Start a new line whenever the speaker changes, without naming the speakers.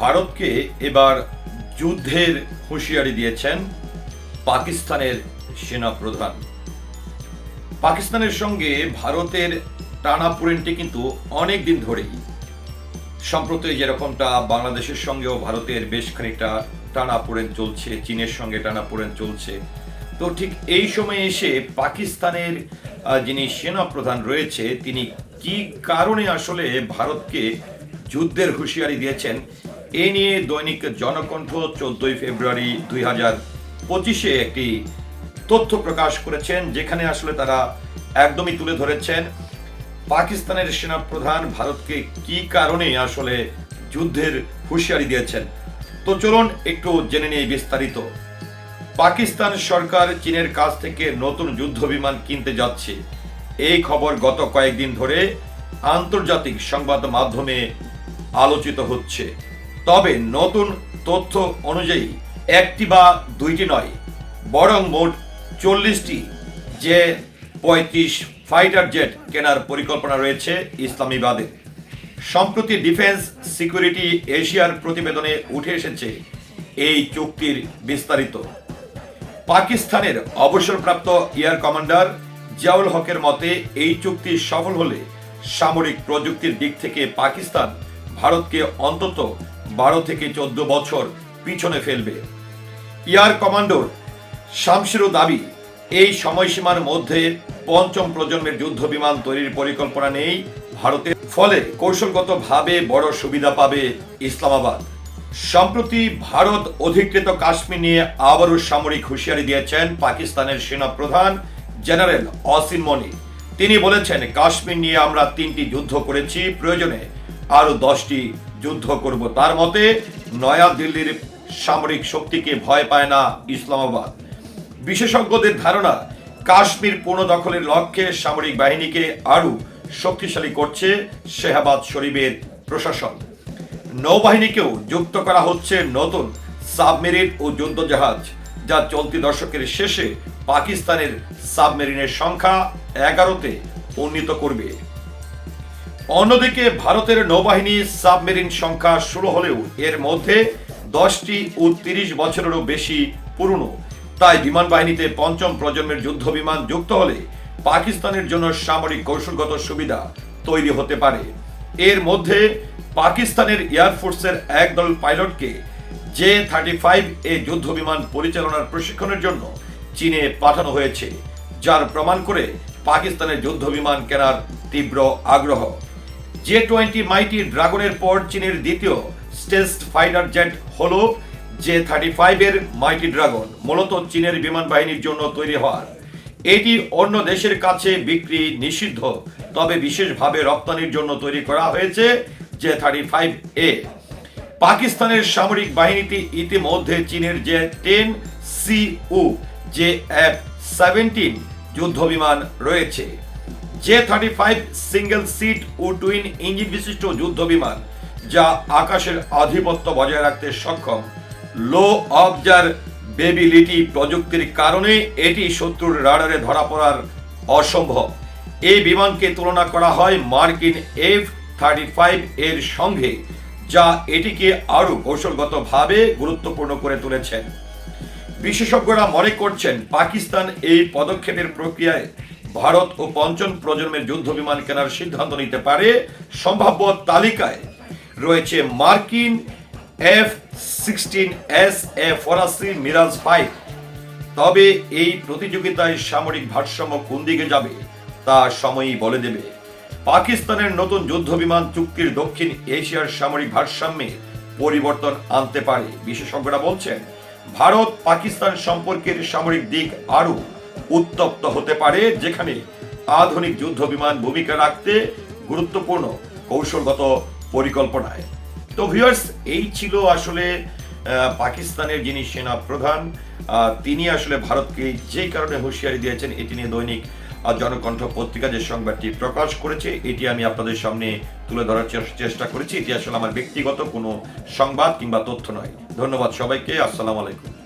ভারতকে এবার যুদ্ধের হুঁশিয়ারি দিয়েছেন পাকিস্তানের সেনাপ্রধান। পাকিস্তানের সঙ্গে ভারতের টানাপুরেনটি কিন্তু অনেক দিন ধরেই। সম্প্রতি যেরকমটা বাংলাদেশের সঙ্গেও ভারতের বেশ খানিকটা টানাপোড়েন চলছে, চীনের সঙ্গে টানাপোড়েন চলছে। তো ঠিক এই সময় এসে পাকিস্তানের যিনি সেনাপ্রধান রয়েছে, তিনি কি কারণে আসলে ভারতকে যুদ্ধের হুঁশিয়ারি দিয়েছেন এ নিয়ে দৈনিক জনকণ্ঠ চোদ্দই ফেব্রুয়ারি দুই হাজার পঁচিশে একটি তথ্য প্রকাশ করেছেন, যেখানে আসলে তারা একদমই তুলে ধরেছেন পাকিস্তানের সেনাপ্রধান ভারতকে কি কারণে আসলে যুদ্ধের হুঁশিয়ারি দিয়েছেন। তো চলুন একটু জেনে নিই বিস্তারিত। পাকিস্তান সরকার চীনের কাছ থেকে নতুন যুদ্ধ বিমান কিনতে যাচ্ছে। এই খবর গত কয়েকদিন ধরে আন্তর্জাতিক সংবাদ মাধ্যমে আলোচিত হচ্ছে। তবে নতুন তথ্য অনুযায়ী একটি বা দুইটি নয়, বরং মোট চল্লিশটি যে পঁয়ত্রিশ ফাইটার জেট কেনার পরিকল্পনা রয়েছে ইসলামীবাদে। সম্প্রতি ডিফেন্স সিকিউরিটি এশিয়ার প্রতিবেদনে উঠে এসেছে এই চুক্তির বিস্তারিত। পাকিস্তানের অবসরপ্রাপ্ত এয়ার কমান্ডার জিয়াউল হকের মতে, এই চুক্তি সফল হলে সামরিক প্রযুক্তির দিক থেকে পাকিস্তান ভারতকে অন্তত বারো থেকে চোদ্দ বছর পিছনে ফেলবে। এয়ার কমান্ডোর শামসিরও দাবি, এই সময়সীমার মধ্যে পঞ্চম প্রজন্মের যুদ্ধ বিমান তৈরির পরিকল্পনা নেই ভারতের। ফলে কৌশলগতভাবে বড় সুবিধা পাবে ইসলামাবাদ। সম্প্রতি ভারত অধিকৃত কাশ্মীর নিয়ে আবারও সামরিক হুঁশিয়ারি দিয়েছেন পাকিস্তানের সেনাপ্রধান জেনারেল অসিম মনি। তিনি বলেছেন, কাশ্মীর নিয়ে আমরা তিনটি যুদ্ধ করেছি, প্রয়োজনে আরও দশটি যুদ্ধ করব। তার মতে নয়া দিল্লির সামরিক শক্তিকে ভয় পায় না ইসলামাবাদ। বিশেষজ্ঞদের ধারণা, কাশ্মীর পুনর্দখলের লক্ষ্যে সামরিক বাহিনীকে আরও শক্তিশালী করছে শেহাবাদ শরীফের প্রশাসন। নৌবাহিনীকেও যুক্ত করা হচ্ছে নতুন সাবমেরিন ও যুদ্ধজাহাজ, যা চলতি দশকের শেষে পাকিস্তানের সাবমেরিনের সংখ্যা এগারোতে উন্নীত করবে। অন্যদিকে ভারতের নৌবাহিনী সাবমেরিন সংখ্যা ষোলো হলেও এর মধ্যে দশটি ও তিরিশ বছরেরও বেশি পুরনো। তাই বিমান বাহিনীতে পঞ্চম প্রজন্মের যুদ্ধ বিমান যুক্ত হলে পাকিস্তানের জন্য সামরিক কৌশলগত সুবিধা তৈরি হতে পারে। এর মধ্যে পাকিস্তানের এয়ারফোর্সের একদল পাইলটকে জে থার্টি ফাইভ এ যুদ্ধ বিমান পরিচালনার প্রশিক্ষণের জন্য চীনে পাঠানো হয়েছে, যার প্রমাণ করে পাকিস্তানের যুদ্ধ বিমান কেনার তীব্র আগ্রহ। জে টোয়েন্টি মাইটি ড্রাগনের পর চীনের দ্বিতীয় স্টেস্ট ফাইটার জেট হল জে থার্টি ফাইভের মাইটি ড্রাগন, মূলত চীনের বিমান বাহিনীর জন্য তৈরি হওয়ার। এটি অন্য দেশের কাছে বিক্রি নিষিদ্ধ, তবে বিশেষভাবে রপ্তানির জন্য তৈরি করা হয়েছে জে থার্টি ফাইভ এ। পাকিস্তানের সামরিক বাহিনীতে ইতিমধ্যে চীনের যে টেন সি ও যে এফ সেভেন্টিন যুদ্ধ বিমান রয়েছে। J thirty five single seat twin engine বিশিষ্ট যুদ্ধ বিমান, যা আকাশের আধিপত্য বজায় রাখতে সক্ষম। লো অবজারভেবিলিটি প্রযুক্তির কারণে এটি শত্রুর রাডারে ধরা পড়ার অসম্ভব। এই বিমানকে তুলনা করা হয় মার্কিন এফ থার্টি ফাইভ এর সঙ্গে, যা এটিকে আরও কৌশলগতভাবে গুরুত্বপূর্ণ করে তুলেছেন বিশেষজ্ঞরা মনে করছেন, পাকিস্তান এই পদক্ষেপের প্রক্রিয়ায় ভারত ও পঞ্চম প্রজন্মের যুদ্ধ বিমান কেনার সিদ্ধান্ত নিতে পারে সম্ভাব্য তালিকায়। রয়েছে মার্কিন এফ সিক্সটিন এস, এ ফরাসি মিরাজ ফাইভ। তবে এই প্রতিযোগিতায় সামরিক ভারসাম্য কোন দিকে যাবে, তা সময়ই বলে দেবে। পাকিস্তানের নতুন যুদ্ধ বিমান চুক্তির দক্ষিণ এশিয়ার সামরিক ভারসাম্যে পরিবর্তন আনতে পারে। বিশেষজ্ঞরা বলছেন ভারত পাকিস্তান সম্পর্কের সামরিক দিক আরও উত্তপ্ত হতে পারে, যেখানে আধুনিক যুদ্ধ বিমান ভূমিকা রাখতে গুরুত্বপূর্ণ কৌশলগত পরিকল্পনায়। তো ভিউয়ার্স এই ছিল আসলে পাকিস্তানের যিনি সেনা প্রধান তিনি আসলে ভারতকে যেই কারণে হুঁশিয়ারি দিয়েছেন, এটি নিয়ে দৈনিক জনকণ্ঠ পত্রিকা যে সংবাদটি প্রকাশ করেছে, এটি আমি আপনাদের সামনে তুলে ধরার চেষ্টা করেছি। এটি আসলে আমার ব্যক্তিগত কোনো সংবাদ কিংবা তথ্য নয়। ধন্যবাদ সবাইকে, আসসালামু আলাইকুম।